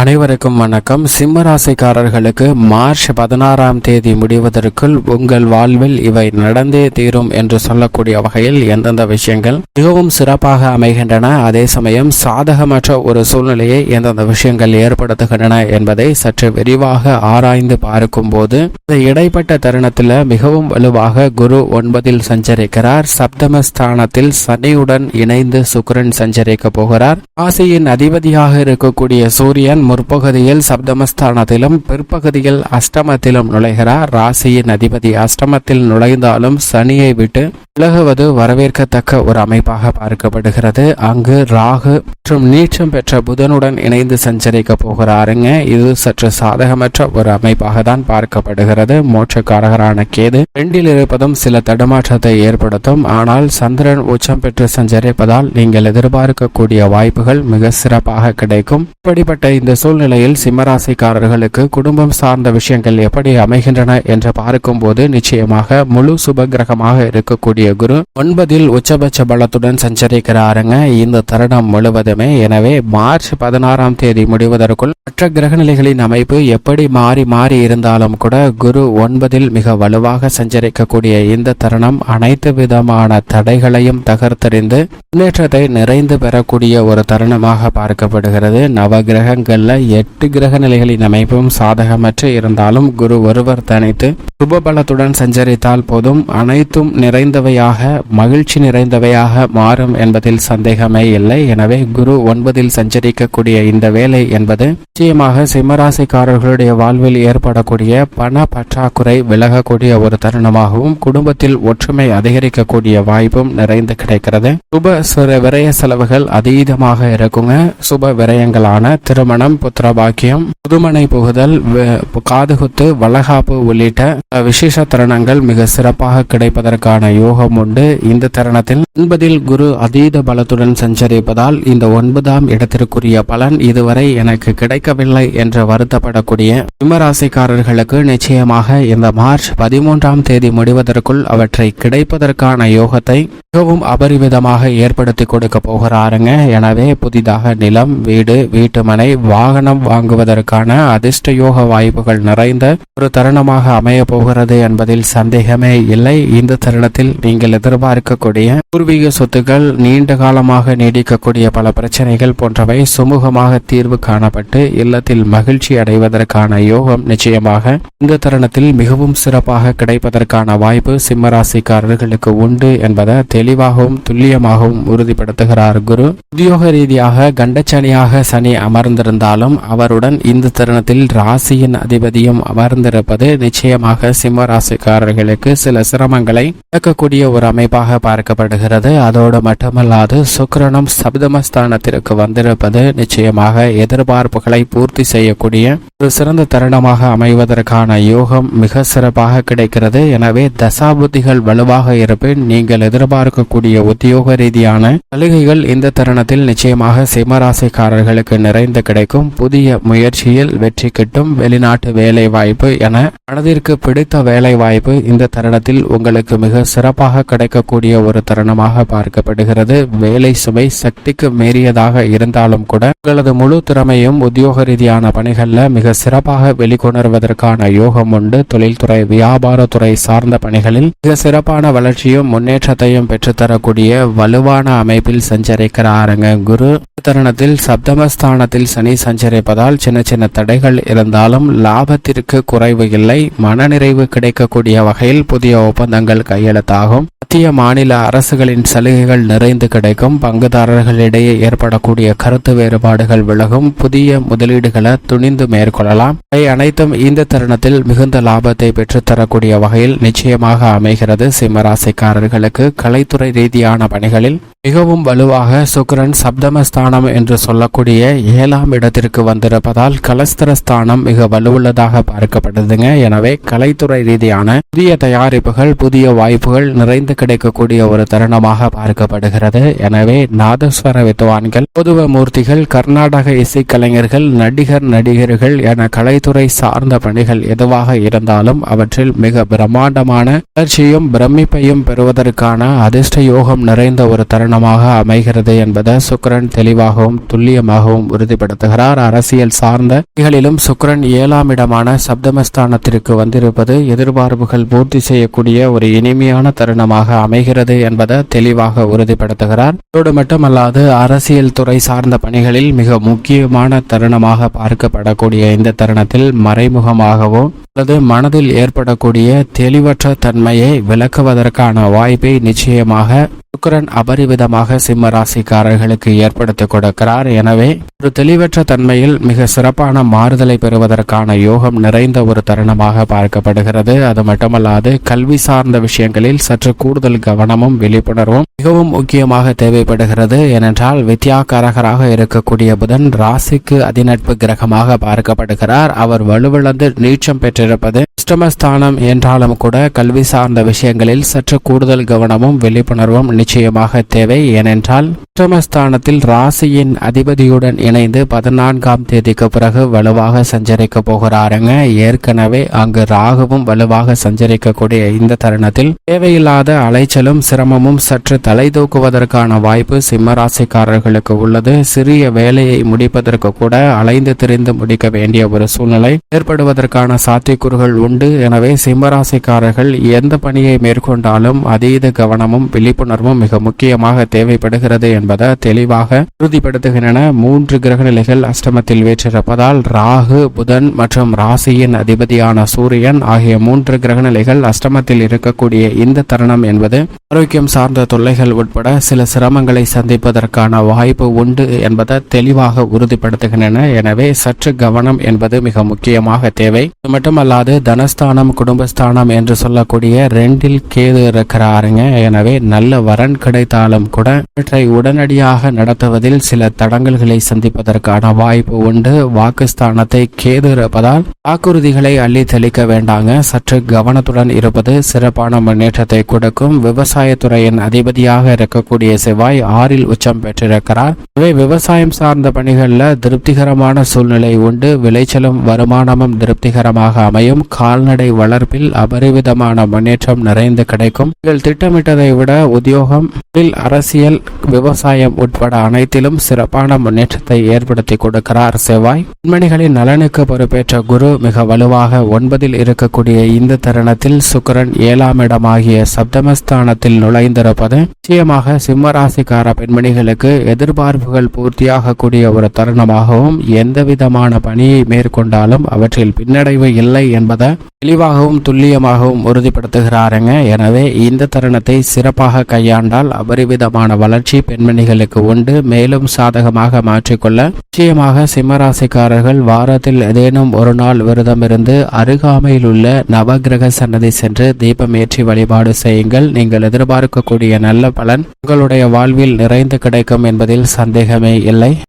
அனைவருக்கும் வணக்கம். சிம்ம ராசிக்காரர்களுக்கு மார்ச் பதினாறாம் தேதி முடிவதற்குள் உங்கள் வாழ்வில் இவை நடந்தே தீரும் என்று சொல்லக்கூடிய வகையில் எந்தெந்த விஷயங்கள் மிகவும் சிறப்பாக அமைகின்றன. அதே சமயம் சாதகமற்ற ஒரு சூழ்நிலையை எந்தெந்த விஷயங்கள் ஏற்படுத்துகின்றன என்பதை சற்று விரிவாக ஆராய்ந்து பார்க்கும் போது இந்த இடைப்பட்ட தருணத்தில் மிகவும் வலுவாக குரு ஒன்பதில் சஞ்சரிக்கிறார். சப்தமஸ்தானத்தில் சனியுடன் இணைந்து சுக்கரன் சஞ்சரிக்க போகிறார். ராசியின் அதிபதியாக இருக்கக்கூடிய சூரியன் முற்பகுதியில் சப்தமஸ்தானத்திலும் பிற்பகுதியில் அஷ்டமத்திலும் நுழைகிறார் ராசியின் அதிபதி அஷ்டமத்தில் நுழைந்தாலும் சனியை விட்டு விலகுவது வரவேற்கத்தக்க ஒரு அமைப்பாக பார்க்கப்படுகிறது. அங்கு ராகு மற்றும் நீச்சம் பெற்ற புதனுடன் இணைந்து சஞ்சரிக்க போகிறாருங்க. இது சற்று சாதகமற்ற ஒரு அமைப்பாக தான் பார்க்கப்படுகிறது. மோட்சக்காரகரான கேது ரெண்டில் இருப்பதும் சில தடுமாற்றத்தை ஏற்படுத்தும். ஆனால் சந்திரன் உச்சம் பெற்று சஞ்சரிப்பதால் நீங்கள் எதிர்பார்க்கக்கூடிய வாய்ப்புகள் மிக சிறப்பாக கிடைக்கும். இப்படிப்பட்ட இந்த சூழ்நிலையில் சிம்மராசிக்காரர்களுக்கு குடும்பம் சார்ந்த விஷயங்கள் எப்படி அமைகின்றன என்று பார்க்கும்போது நிச்சயமாக முழு சுப கிரகமாக இருக்கக்கூடிய குரு ஒன்பதில் உச்சபட்ச பலத்துடன் சஞ்சரிக்கிறாருங்க. இந்த தருணம் முழுவதுமே. எனவே மார்ச் பதினாறாம் தேதி முடிவதற்குள் மற்ற கிரகநிலைகளின் அமைப்பு எப்படி மாறி மாறி இருந்தாலும் கூட குரு ஒன்பதில் மிக வலுவாக சஞ்சரிக்கக்கூடிய இந்த தருணம் அனைத்து விதமான தடைகளையும் தகர்த்தறிந்து முன்னேற்றத்தை நிறைந்து பெறக்கூடிய ஒரு தருணமாக பார்க்கப்படுகிறது. நவ கிரகங்கள்ல எட்டு கிரக நிலைகளின் அமைப்பும் சாதகமற்று இருந்தாலும் குரு ஒருவர் தனித்து சுபபலத்துடன் சஞ்சரித்தால் போதும் அனைத்தும் நிறைந்தவையாக மகிழ்ச்சி நிறைந்தவையாக மாறும் என்பதில் சந்தேகமே இல்லை. எனவே குரு ஒன்பதில் சஞ்சரிக்கக்கூடிய இந்த வேலை என்பது நிச்சயமாக சிம்மராசிக்காரர்களுடைய வாழ்வில் ஏற்படக்கூடிய பண பற்றாக்குறை விலகக்கூடிய ஒரு தருணமாகவும் குடும்பத்தில் ஒற்றுமை அதிகரிக்கக்கூடிய வாய்ப்பும் நிறைந்து கிடைக்கிறது. சுப சிறு விரய செலவுகள் அதீதமாக இருக்குங்க. சுப விரயங்களான திருமணம் புத்திரபாக்கியம் புதுமனை புகுதல் காதுகுத்து வளகாப்பு உள்ளிட்ட விசேஷ தருணங்கள் மிக சிறப்பாக கிடைப்பதற்கான யோகம் உண்டு. இந்த தருணத்தில் ஒன்பதில் குரு அதீத பலத்துடன் சஞ்சரிப்பதால் இந்த ஒன்பதாம் இடத்திற்குரிய பலன் இதுவரை எனக்கு கிடைக்கவில்லை என்று வருத்தப்படக்கூடிய சிம்மராசிக்காரர்களுக்கு நிச்சயமாக இந்த மார்ச் பதிமூன்றாம் தேதி முடிவதற்குள் அவற்றை கிடைப்பதற்கான யோகத்தை மிகவும் அபரிவிதமாக ஏற்படுத்தி கொடுக்க போகிறாருங்க. எனவே புதிதாக நிலம் வீடு வீட்டுமனை வாகனம் வாங்குவதற்கான அதிர்ஷ்ட யோக வாய்ப்புகள் நிறைந்த ஒரு தருணமாக அமைய போகிறது என்பதில் சந்தேகமே இல்லை. இந்த தருணத்தில் நீங்கள் எதிர்பார்க்கக்கூடிய பூர்வீக சொத்துக்கள் நீண்ட காலமாக நீடிக்கக்கூடிய பல பிரச்சனைகள் போன்றவை சுமூகமாக தீர்வு காணப்பட்டு இல்லத்தில் மகிழ்ச்சி அடைவதற்கான யோகம் நிச்சயமாக இந்த தருணத்தில் மிகவும் சிறப்பாக கிடைப்பதற்கான வாய்ப்பு சிம்மராசிக்காரர்களுக்கு உண்டு என்பதை தெளிவாகவும் துல்லியமாகவும் உறுதிப்படுத்துகிறார் குரு. உத்தியோக ரீதியாக கண்டச்சனியாக சனி அமர்ந்திருந்தார். இருந்தாலும் அவருடன் இந்த தருணத்தில் ராசியின் அதிபதியும் அமர்ந்திருப்பது நிச்சயமாக சிம்ம ராசிக்காரர்களுக்கு சில சிரமங்களை இழக்கக்கூடிய ஒரு அமைப்பாக பார்க்கப்படுகிறது. அதோடு மட்டுமல்லாது சுக்கரனும் சப்தமஸ்தானத்திற்கு வந்திருப்பது நிச்சயமாக எதிர்பார்ப்புகளை பூர்த்தி செய்யக்கூடிய ஒரு சிறந்த தருணமாக அமைவதற்கான யோகம் மிக சிறப்பாக கிடைக்கிறது. எனவே தசாபுத்திகள் வலுவாக இருப்பின் நீங்கள் எதிர்பார்க்கக்கூடிய உத்தியோக ரீதியான சலுகைகள் இந்த தருணத்தில் நிச்சயமாக சிம்மராசிக்காரர்களுக்கு நிறைந்து கிடைக்கும். புதிய முயற்சியில் வெற்றி கிட்டும் வெளிநாட்டு வேலை வாய்ப்பு என மனதிற்கு பிடித்த வேலை வாய்ப்பு இந்த தருணத்தில் உங்களுக்கு மிக சிறப்பாக கிடைக்கக்கூடிய ஒரு தருணமாக பார்க்கப்படுகிறது. வேலை சுமை சக்திக்கு மீறியதாக இருந்தாலும் கூட உங்களது முழு திறமையும் உத்தியோக ரீதியான பணிகள்ல மிக சிறப்பாக வெளிக்கொணர்வதற்கான யோகம் உண்டு. தொழில்துறை வியாபாரத்துறை சார்ந்த பணிகளில் மிக சிறப்பான வளர்ச்சியும் முன்னேற்றத்தையும் பெற்றுத்தரக்கூடிய வலுவான அமைப்பில் சஞ்சரிக்கிறாருங்க குரு. தருணத்தில் சப்தமஸ்தானத்தில் சனி சஞ்சரிப்பதால் சின்ன சின்ன தடைகள் இருந்தாலும் லாபத்திற்கு குறைவு இல்லை. மனநிறைவு கிடைக்கக்கூடிய வகையில் புதிய ஒப்பந்தங்கள் கையெழுத்தாகும். மத்திய மாநில அரசுகளின் சலுகைகள் நிறைந்து கிடைக்கும். பங்குதாரர்களிடையே ஏற்படக்கூடிய கருத்து வேறுபாடுகள் விலகும். புதிய முதலீடுகளை துணிந்து மேற்கொள்ளலாம். இவை அனைத்தும் இந்த தருணத்தில் மிகுந்த லாபத்தை பெற்றுத்தரக்கூடிய வகையில் நிச்சயமாக அமைகிறது. சிம்மராசிக்காரர்களுக்கு கலைத்துறை ரீதியான பணிகளில் மிகவும் வலுவாக சுக்கரன் சப்தமஸ்தானம் என்று சொல்லக்கூடிய ஏழாம் இடத்திற்கு வந்திருப்பதால் கலஸ்தரஸ்தானம் மிக வலுவுள்ளதாக பார்க்கப்படுதுங்க. எனவே கலைத்துறை ரீதியான புதிய தயாரிப்புகள் புதிய வாய்ப்புகள் நிறைந்து கிடைக்கக்கூடிய ஒரு தருணமாக பார்க்கப்படுகிறது. எனவே நாதஸ்வர வித்வான்கள் பொதுவ மூர்த்திகள் கர்நாடக இசைக்கலைஞர்கள் நடிகர் நடிகர்கள் என கலைத்துறை சார்ந்த பணிகள் எதுவாக இருந்தாலும் அவற்றில் மிக பிரம்மாண்டமான வளர்ச்சியும் பிரமிப்பையும் பெறுவதற்கான அதிர்ஷ்ட யோகம் நிறைந்த ஒரு தருணம் காரணமாக அமைகிறது என்பதை சுக்கரன் தெளிவாகவும் துல்லியமாகவும் உறுதிப்படுத்துகிறார். அரசியல் சார்ந்த வழிகளிலும் சுக்கரன் ஏழாம் இடமான சப்தமஸ்தானத்திற்கு வந்திருப்பது எதிர்பார்ப்புகள் பூர்த்தி செய்யக்கூடிய ஒரு இனிமையான தருணமாக அமைகிறது என்பதை தெளிவாக உறுதிப்படுத்துகிறார். இதோடு மட்டுமல்லாது அரசியல் துறை சார்ந்த பணிகளில் மிக முக்கியமான தருணமாக பார்க்கப்படக்கூடிய இந்த தருணத்தில் மறைமுகமாகவோ அல்லது மனதில் ஏற்படக்கூடிய தெளிவற்ற தன்மையை விளக்குவதற்கான வாய்ப்பை நிச்சயமாக சுக்கரன் அபரிவிதமாக சிம்ம ராசிக்காரர்களுக்கு ஏற்படுத்தி கொடுக்கிறார். எனவே ஒரு தெளிவற்ற தன்மையில் மிக சிறப்பான மாறுதலை பெறுவதற்கான யோகம் நிறைந்த ஒரு தருணமாக பார்க்கப்படுகிறது. அது மட்டுமல்லாது கல்வி சார்ந்த விஷயங்களில் சற்று கூடுதல் கவனமும் விழிப்புணர்வும் மிகவும் முக்கியமாக தேவைப்படுகிறது. ஏனென்றால் வித்யாகாரகராக இருக்கக்கூடிய புதன் ராசிக்கு அதிநட்பு கிரகமாக பார்க்கப்படுகிறார். அவர் வலுவிழந்து நீச்சம் பெற்றிருப்பது அஷ்டமஸ்தானம் என்றாலும் கூட கல்வி சார்ந்த விஷயங்களில் சற்று கூடுதல் கவனமும் விழிப்புணர்வும் நிச்சயமாக தேவை. ஏனென்றால் அஷ்டமஸ்தானத்தில் ராசியின் அதிபதியுடன் இணைந்து பதினான்காம் தேதிக்கு பிறகு வலுவாக சஞ்சரிக்க போகிறாருங்க. ஏற்கனவே அங்கு ராகுவும் வலுவாக சஞ்சரிக்கக்கூடிய இந்த தருணத்தில் தேவையில்லாத அலைச்சலும் சிரமமும் சற்று தலை தூக்குவதற்கான வாய்ப்பு சிம்மராசிக்காரர்களுக்கு உள்ளது. சிறிய வேலையை முடிப்பதற்கு கூட அலைந்து திரிந்து முடிக்க வேண்டிய ஒரு சூழ்நிலை ஏற்படுவதற்கான சாத்தியக்கூறுகள் உண்டு. எனவே சிம்மராசிக்காரர்கள் எந்த பணியை மேற்கொண்டாலும் அதீத கவனமும் விழிப்புணர்வும் மிக முக்கியமாக தேவைப்படுகிறது என்பதை தெளிவாக உறுதிப்படுத்துகின்றன. மூன்று கிரகநிலைகள் அஷ்டமத்தில் வீற்றிருப்பதால் ராகு புதன் மற்றும் ராசியின் அதிபதியான சூரியன் ஆகிய மூன்று கிரகநிலைகள் அஷ்டமத்தில் இருக்கக்கூடிய இந்த தருணம் என்பது ஆரோக்கியம் சார்ந்த தொல்லைகள் உட்பட சில சிரமங்களை சந்திப்பதற்கான வாய்ப்பு உண்டு என்பதை தெளிவாக உறுதிப்படுத்துகின்றன. எனவே சற்று கவனம் என்பது மிக முக்கியமாக தேவை. இது மட்டுமல்லாது தனஸ்தானம் குடும்பஸ்தானம் என்று சொல்லக்கூடிய ரெண்டில் கேது இருக்கிறாருங்க. எனவே நல்ல வரன் கிடைத்தாலும் கூட இவற்றை உடனடியாக நடத்துவதில் சில தடங்கல்களை சந்திப்பதற்கான வாய்ப்பு உண்டு. வாக்குஸ்தானத்தை கேது இருப்பதால் வாக்குறுதிகளை அள்ளி தெளிக்க வேண்டாங்க. சற்று கவனத்துடன் இருப்பது சிறப்பான முன்னேற்றத்தை கொடுக்கும். விவசாயத்துறையின் அதிபதியாக இருக்கக்கூடிய செவ்வாய் ஆறில் உச்சம் பெற்றிருக்கிறார். இவை விவசாயம் சார்ந்த பணிகளில் திருப்திகரமான சூழ்நிலை உண்டு. விளைச்சலும் வருமானமும் திருப்திகரமாக அமையும். கால்நடை வளர்ப்பில் அபரிவிதமான முன்னேற்றம் நிறைந்து கிடைக்கும். நீங்கள் திட்டமிட்டதை விட உத்தியோகம் அரசியல் விவசாயம் விவசாயம் உட்பட அனைத்திலும் சிறப்பான முன்னேற்றத்தை ஏற்படுத்தி கொடுக்கிறார் செவ்வாய். பெண்மணிகளின் நலனுக்கு பொறுப்பேற்ற குரு மிக வலுவாக ஒன்பதில் இருக்கக்கூடிய இந்த தருணத்தில் சுக்கரன் ஏழாம் இடமாகிய சப்தமஸ்தானத்தில் நுழைந்திருப்பது நிச்சயமாக சிம்மராசிக்கார பெண்மணிகளுக்கு எதிர்பார்ப்புகள் பூர்த்தியாகக்கூடிய ஒரு தருணமாகவும் எந்தவிதமான பணியை மேற்கொண்டாலும் அவற்றில் பின்னடைவு இல்லை என்பதை தெளிவாகவும் துல்லியமாகவும் உறுதிப்படுத்துகிறாருங்க. எனவே இந்த தருணத்தை சிறப்பாக கையாண்டால் அபரிவிதமான வளர்ச்சி பெண்மணிகளுக்கு உண்டு. மேலும் சாதகமாக மாற்றிக்கொள்ள நிச்சயமாக சிம்மராசிக்காரர்கள் வாரத்தில் ஏதேனும் ஒரு நாள் விரதம் இருந்து அருகாமையில் உள்ள நவகிரக சன்னதி சென்று தீபம் ஏற்றி வழிபாடு செய்யுங்கள். நீங்கள் எதிர்பார்க்கக்கூடிய நல்ல பலன் உங்களுடைய வாழ்வில் நிறைந்து கிடைக்கும் என்பதில் சந்தேகமே இல்லை.